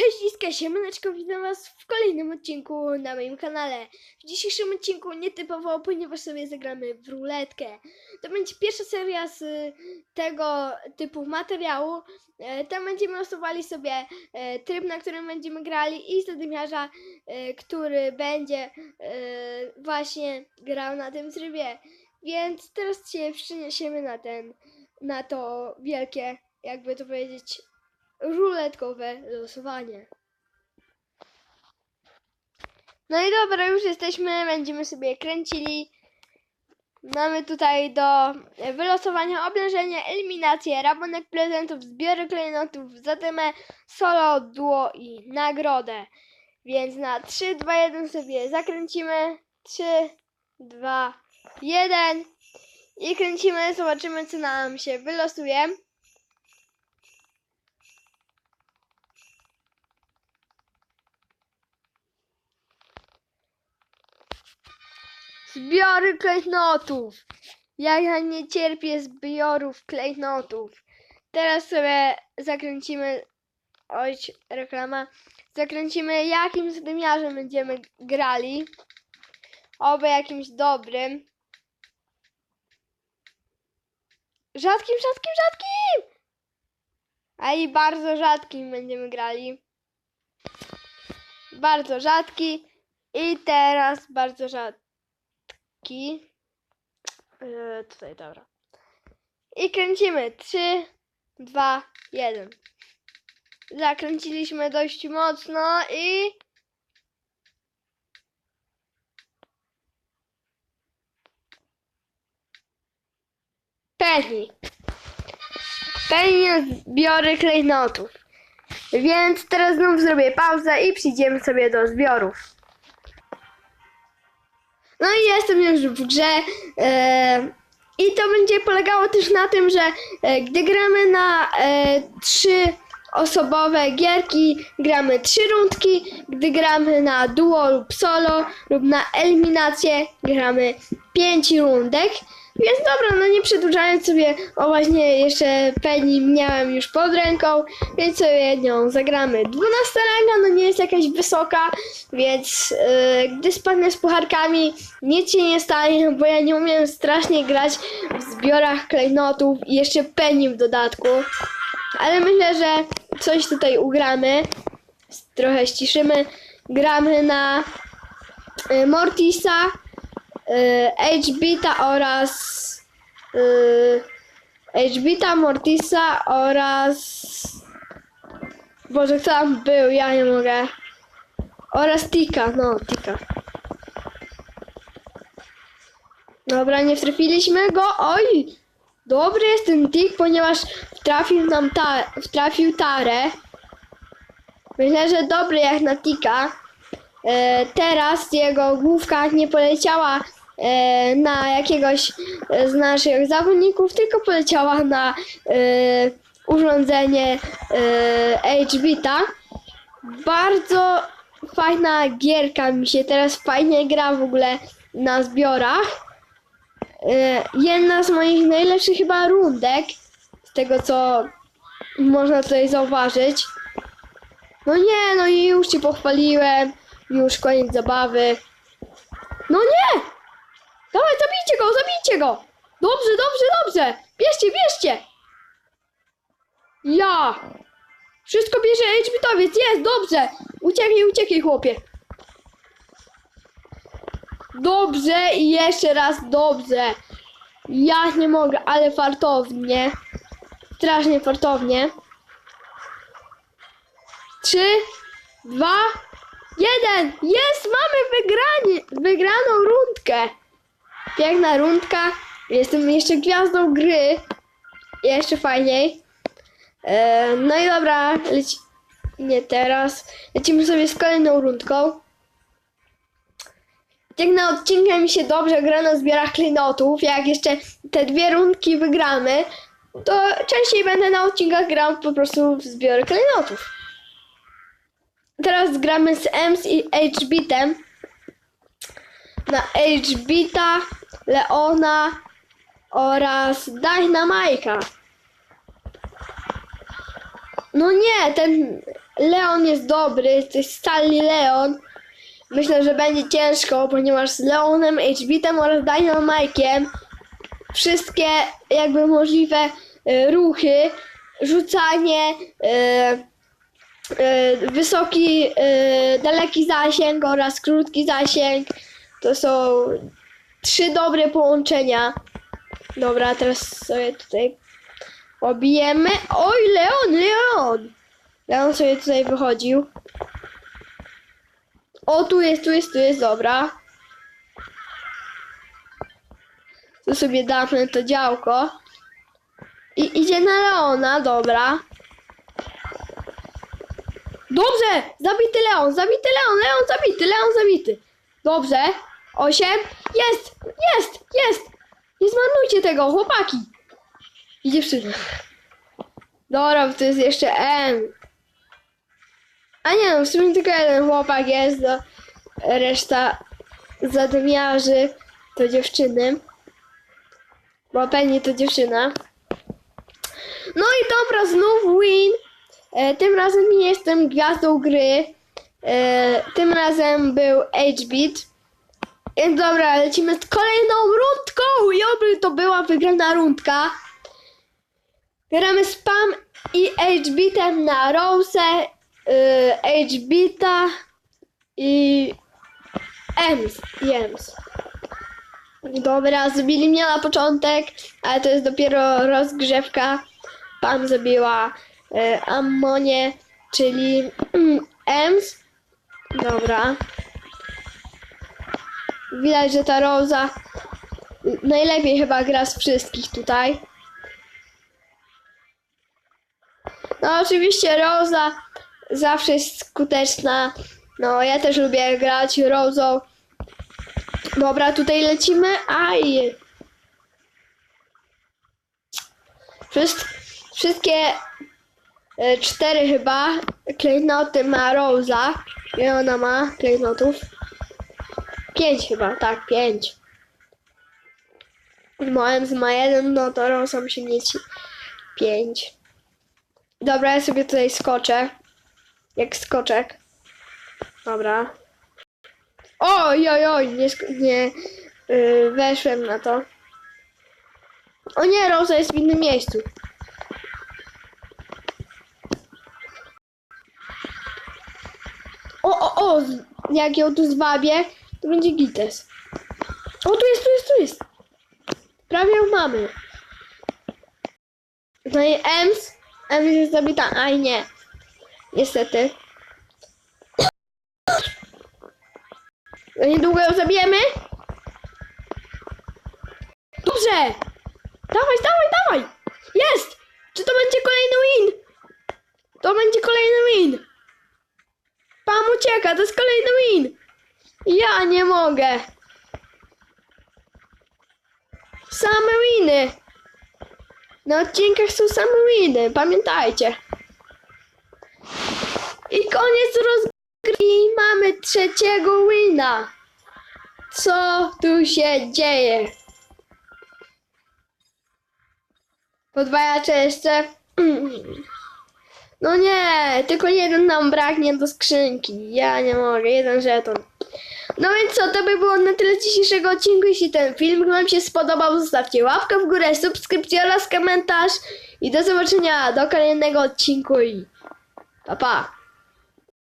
Cześć, Iska, siemaneczko, witam was w kolejnym odcinku na moim kanale. W dzisiejszym odcinku nietypowo, ponieważ sobie zagramy w ruletkę. To będzie pierwsza seria z y, tego typu materiału. E, Tam będziemy losowali sobie e, tryb, na którym będziemy grali i zadymiarza, e, który będzie właśnie grał na tym trybie. Więc teraz się przeniesiemy na ten, na to wielkie, jakby to powiedzieć, ruletkowe losowanie. No i dobra, już jesteśmy, będziemy sobie kręcili. Mamy tutaj do wylosowania oblężenie, eliminację, rabunek prezentów, zbiory klejnotów, zatymę, solo, duo i nagrodę. Więc na 3, 2, 1 sobie zakręcimy. 3, 2, 1 i kręcimy, zobaczymy co nam się wylosuje. Zbiory klejnotów. Ja, ja nie cierpię zbiorów klejnotów. Teraz sobie zakręcimy. Oj, reklama. Zakręcimy jakim zadymiarzem będziemy grali. Oby jakimś dobrym. Rzadkim, rzadkim, rzadkim! A i bardzo rzadkim będziemy grali. Bardzo rzadki. I teraz bardzo rzadki. Yy, tutaj, dobra. I kręcimy. 3, 2, 1. Zakręciliśmy dość mocno i... Penny. Penny zbiory klejnotów. Więc teraz znów zrobię pauzę i przyjdziemy sobie do zbiorów. No i jestem już w grze. I to będzie polegało też na tym, że e, gdy gramy na e, trzy osobowe gierki, gramy trzy rundki, gdy gramy na duo lub solo lub na eliminację, gramy pięć rundek. Więc dobra, no nie przedłużając sobie, o właśnie jeszcze Penny miałem już pod ręką, więc sobie nią zagramy. 12 ranga, no nie jakaś wysoka, więc yy, gdy spadnę z pucharkami, nic się nie stanie, bo ja nie umiem strasznie grać w zbiorach klejnotów i jeszcze Penny w dodatku. Ale myślę, że coś tutaj ugramy. Trochę ściszymy. Gramy na y, Mortisa, y, HBita oraz y, HBita, Mortisa oraz Boże, kto tam był? Ja nie mogę. Oraz Tika, no Tika. Dobra, nie trafiliśmy go. Oj! Dobry jest ten Tik, ponieważ trafił nam ta, trafił tarę. Myślę, że dobry jak na Tika. E, teraz jego główka nie poleciała e, na jakiegoś z naszych zawodników, tylko poleciała na e, urządzenie e, HBita. Bardzo fajna gierka mi się teraz fajnie gra w ogóle na zbiorach. E, jedna z moich najlepszych chyba rundek, z tego co można tutaj zauważyć. No nie, no i już ci pochwaliłem, już koniec zabawy. No nie! Dawaj, zabijcie go, zabijcie go! Dobrze, dobrze, dobrze! Bierzcie, bierzcie! Ja! Wszystko bierze H-bitowiec, jest, dobrze! Uciekaj, uciekaj, chłopie! Dobrze i jeszcze raz dobrze. Ja nie mogę, ale fartownie. Strasznie fartownie. Trzy, dwa, jeden. Jest, mamy wygranie, wygraną rundkę. Piękna rundka. Jestem jeszcze gwiazdą gry. Jeszcze fajniej. E, no i dobra, leci... nie teraz. Lecimy sobie z kolejną rundką. Jak na odcinkę mi się dobrze gra na zbiorach klejnotów, jak jeszcze te dwie rundki wygramy, to częściej będę na odcinkach grał po prostu w zbiory klejnotów. Teraz gramy z Ems i HBitem. Na HBita, Leona oraz Dynamite'a. No nie, ten Leon jest dobry, to jest Stanley Leon. Myślę, że będzie ciężko, ponieważ z Leonem, HBitem oraz Dynamike'iem wszystkie jakby możliwe e, ruchy, rzucanie, e, e, wysoki, daleki zasięg oraz krótki zasięg, to są trzy dobre połączenia. Dobra, teraz sobie tutaj obijemy. Oj, Leon, Leon! Leon sobie tutaj wychodził. O, tu jest, tu jest, tu jest, dobra. Tu sobie damy to działko. I idzie na Leona, dobra. Dobrze! Zabity Leon, zabity Leon, Leon zabity, Leon zabity. Dobrze. Osiem. Jest, jest, jest. Nie zmarnujcie tego, chłopaki. I dziewczyny. Dobra, bo to jest jeszcze M. A nie no, w sumie tylko jeden chłopak jest, do reszta zadymiarzy to dziewczyny. Bo Penny to dziewczyna. No i dobra, znów win. E, tym razem nie jestem gwiazdą gry. E, tym razem był H-Beat. E, dobra, lecimy z kolejną rundką. I oby to była wygrana rundka. Gramy spam i H-Beatem na Rose, y, H-Beata i Ems. Ems. Dobra, zabili mnie na początek, ale to jest dopiero rozgrzewka. Pam zabiła y, Ammonię, czyli mm, Ems. Dobra. Widać, że ta Rosa najlepiej chyba gra z wszystkich tutaj. No oczywiście Rosa zawsze jest skuteczna. No ja też lubię grać Rozą. Dobra, tutaj lecimy. Aj. Wszyst wszystkie e, cztery chyba klejnoty ma Rosa. Ile ona ma klejnotów? Pięć chyba, tak, pięć. Mojem ma jeden, no to Rosa musi mieć pięć. Dobra, ja sobie tutaj skoczę. Jak skoczek. Dobra. Oj, oj, oj, nie, nie yy, weszłem na to. O nie, Rosa jest w innym miejscu. O, o, o, jak ją tu zwabię, to będzie gites. O, tu jest, tu jest, tu jest. Prawie ją mamy. No Ems, Ems jest zabita, aj nie. Niestety. No niedługo ją zabijemy. Dobrze! Dawaj, dawaj, dawaj! Jest! Czy to będzie kolejny win? To będzie kolejny win. Pam ucieka, to jest kolejny win. Ja nie mogę. Same winy. Na odcinkach są same winy, pamiętajcie. I koniec rozgrywki. Mamy trzeciego wina. Co tu się dzieje? Podwajacze jeszcze. No nie, tylko jeden nam braknie do skrzynki. Ja nie mogę, jeden żeton. No więc co, to by było na tyle dzisiejszego odcinku. Jeśli ten film Wam się spodobał, zostawcie łapkę w górę, subskrypcję oraz komentarz. I do zobaczenia do kolejnego odcinku i pa pa!